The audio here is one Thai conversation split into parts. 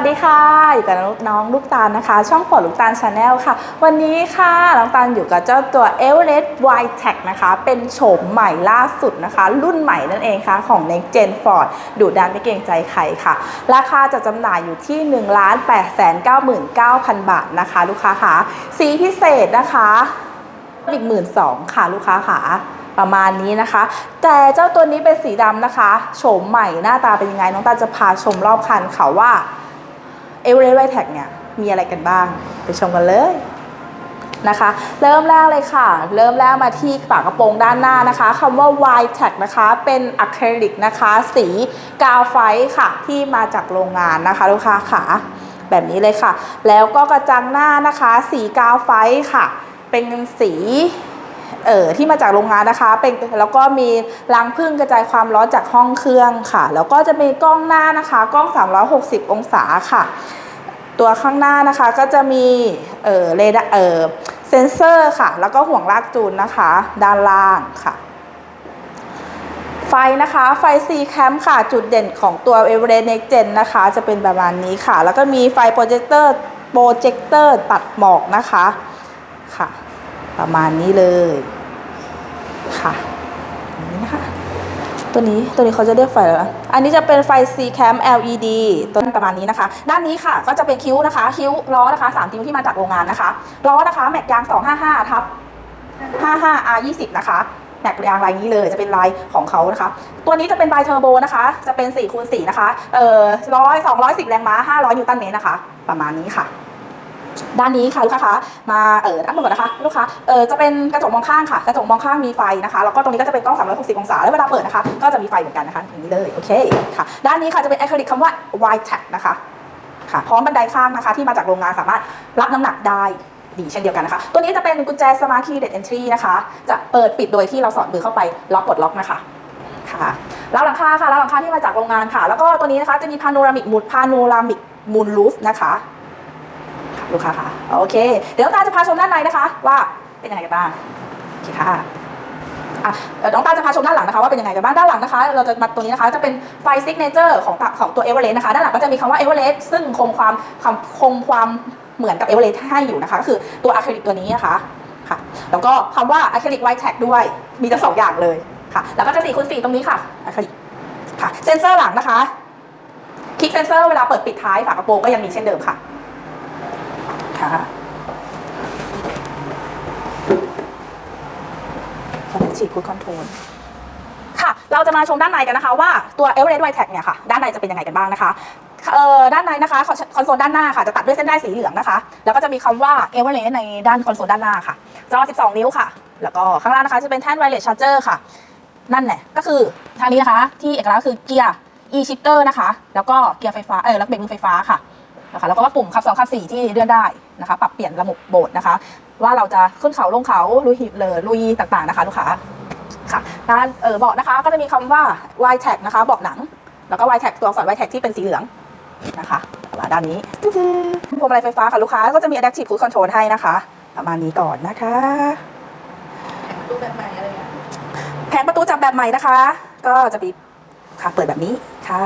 วัสดีค่ะ อยู่กับน้องลูกตาลนะคะ ช่องฝนลูกตาลชาแนลค่ะ วันนี้ค่ะน้องตาลอยู่กับเจ้าตัว e v e r e s t Y Tech นะคะ เป็นโฉมใหม่ล่าสุดนะคะ รุ่นใหม่นั่นเองค่ะ ของ Next Gen Ford ดูดันไม่เกรงใจใครค่ะ ราคาจะจำหน่ายอยู่ที่ 1 8 9 9 0 0 บาทนะคะ ลูกค้าค่ะ สีพิเศษนะคะอีกหมื่นสองค่ะลูกค้าค่ะประมาณนี้นะคะ แต่เจ้าตัวนี้เป็นสีดำนะคะ โฉมใหม่หน้าตาเป็นยังไง น้องตาจะพาชมรอบคันค่ะว่า เอเวอเรสต์ไวแท็กเนี่ยมีอะไรกันบ้าง ไปชมกันเลยนะคะ เริ่มแรกเลยค่ะ เริ่มแรกมาที่ฝากระโปรงด้านหน้านะคะคำว่า Y Tag นะคะ เป็นอะคริลิกนะคะ สีกาวไฟค่ะ ที่มาจากโรงงานนะคะลูกค้าค่ะแบบนี้เลยค่ะ แล้วก็กระจังหน้านะคะ สีกาวไฟค่ะ เป็นสีเอ่อที่มาจากโรงงานนะคะ เป็นแล้วก็มีรังพึ่งกระจายความร้อนจากห้องเครื่องค่ะ แล้วก็จะมีกล้องหน้านะคะ กล้อง 360 องศาค่ะ ตัวข้างหน้านะคะก็จะมีเอ่อเรดาร์เอ่อเซนเซอร์ค่ะ แล้วก็ห่วงลากจูนนะคะ ด้านล่างค่ะ ไฟนะคะไฟ C Cam ค่ะ จุดเด่นของตัว e v e r e s t Next Gen นะคะ จะเป็นประมาณนี้ค่ะ แล้วก็มีไฟโปรเจคเตอร์โปรเจคเตอร์ตัดหมอกนะคะค่ะ ประมาณนี้เลยค่ะนนี้นะคะ ตัวนี้ตัวนี้เขาจะเรียกไฟอะไรอันนี้จะเป็นไฟ C Cam LED ตัวประมาณนี้นะคะ ด้านนี้ค่ะก็จะเป็นคิ้วนะคะ คิ้วล้อนะคะ3คิ้วที่มาจากโรงงานนะคะล้อนะคะแม็กยาง 255ทับ55 R 20นะคะแม็กยางลายนี้เลยจะเป็นลายของเขานะคะ ตัวนี้จะเป็นไบเทอร์โบนะคะ จะเป็น4คูณ4นะคะเอ่อร้อยสองร้อยสิบแรงม้า500 นิวตันเมตรนะคะ ประมาณนี้ค่ะ ด้านนี้ค่ะลูกค้าคะมาเออด้านบนก่อนนะคะลูกค้าเออจะเป็นกระจกมองข้างค่ะกระจกมองข้างมีไฟนะคะแล้วก็ตรงนี้ก็จะเป็นกล้อง 360 องศาแล้วเวลาเปิดนะคะก็จะมีไฟเหมือนกันนะคะอย่างนี้เลยโอเคค่ะด้านนี้ค่ะจะเป็นอะคริลิกคำว่า Y Tag นะคะค่ะพร้อมบันไดข้างนะคะที่มาจากโรงงานสามารถรับน้ำหนักได้ดีเช่นเดียวกันนะคะ ตัวนี้จะเป็นกุญแจ Smart Key Dead Entry นะคะ จะเปิดปิดโดยที่เราสอดมือเข้าไปล็อกปลดล็อกนะคะค่ะแล้วหลังคาค่ะแล้วหลังคาที่มาจากโรงงานค่ะ แล้วก็ตัวนี้นะคะจะมีพาโนรามิกมูดพาโนรามิกมูนลูฟนะคะคะ ลูกค้าคะโอเค เดี๋ยวตาจะพาชมด้านในนะคะ ว่าเป็นยังไงกันบ้างโอเคค่ะอะเดี๋ยวน้องตาจะพาชมด้านหลังนะคะว่าเป็นยังไงกันบ้างด้านหลังนะคะ เราจะมาตัวนี้นะคะจะเป็นไฟซิกเนเจอร์ของตะของตัวเอเวอเรสต์นะคะด้านหลังก็จะมีคำว่าเอเวอเรสต์ซึ่งคงความคงความเหมือนกับเอเวอเรสต์ให้อยู่นะคะก็คือตัวอะคริลิกตัวนี้นะคะค่ะแล้วก็คำว่าอะคริลิกไวท์แท็กด้วยมีทั้งสองอย่างเลยค่ะ แล้วก็จะ4คูณ4ตรงนี้ค่ะอะคริลิกค่ะเซนเซอร์หลังนะคะคลิกเซนเซอร์เวลาเปิดปิดท้ายฝากระโปรงก็ยังมีเช่นเดิมค่ะ ค่ะคอนฉีดคูดคอนโทรลค่ะ เราจะมาชมด้านในกันนะคะว่าตัว e v e r e s t Y Tech เนี่ยค่ะ ด้านในจะเป็นยังไงกันบ้างนะคะเอ่อด้านในนะคะคอนโซลด้านหน้าค่ะจะตัดด้วยเส้นได้สีเหลืองนะคะ แล้วก็จะมีคำว่า e v e r e s t ในด้านคอนโซลด้านหน้าค่ะจอ 12 นิ้วค่ะ แล้วก็ข้างล่างนะคะจะเป็นแท่น wireless charger ค่ะ นั่นแหละก็คือทางนี้นะคะ ที่เอกลักษณ์คือเกียร์ e shifter นะคะ แล้วก็เกียร์ไฟฟ้าเออแล้วเบรกมือไฟฟ้าค่ะ นะคะแล้วก็ว่าปุ่มขับสองขับสี่ที่เลื่อนได้นะคะ ปรับเปลี่ยนระบบโบดนะคะ ว่าเราจะขึ้นเขาลงเขาลุยหิบเลยลุยต่างๆนะคะลูกค้าค่ะด้านเออเบาะนะคะก็จะมีคำว่า y tag นะคะเบาะหนัง แล้วก็ y tag ตัวอักษร y tag ที่เป็นสีเหลืองนะคะมาด้านนี้ตึ๊ดๆพวงมาลัยไฟฟ้าค่ะลูกค้าก็จะมี adaptive cruise control ให้นะคะ ประมาณนี้ก่อนนะคะรูปแบบใหม่อะไรเงี้ยแผงประตูจับแบบใหม่นะคะ ก็จะมีค่ะเปิดแบบนี้ค่ะ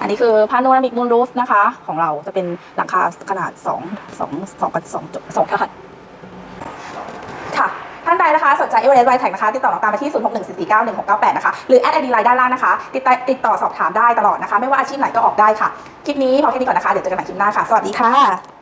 อันนี้คือพาโนรามิกมูนรูฟนะคะ ของเราจะเป็นหลังคาขนาด2 2 2กับ2จุด2ถาดค่ะท่านใดนะคะสนใจเอเวอเรสต์ไวแท็กนะคะติดต่อน้องตามไปที่ 0 6 1 4 4 9 1 6 9 8 นะคะ หรือแอดไอดีไลน์ด้านล่างนะคะ ติดต่อติดต่อสอบถามได้ตลอดนะคะ ไม่ว่าอาชีพไหนก็ออกได้ค่ะ คลิปนี้พอแค่นี้ก่อนนะคะ เดี๋ยวเจอกันใหม่คลิปหน้าค่ะ สวัสดีค่ะ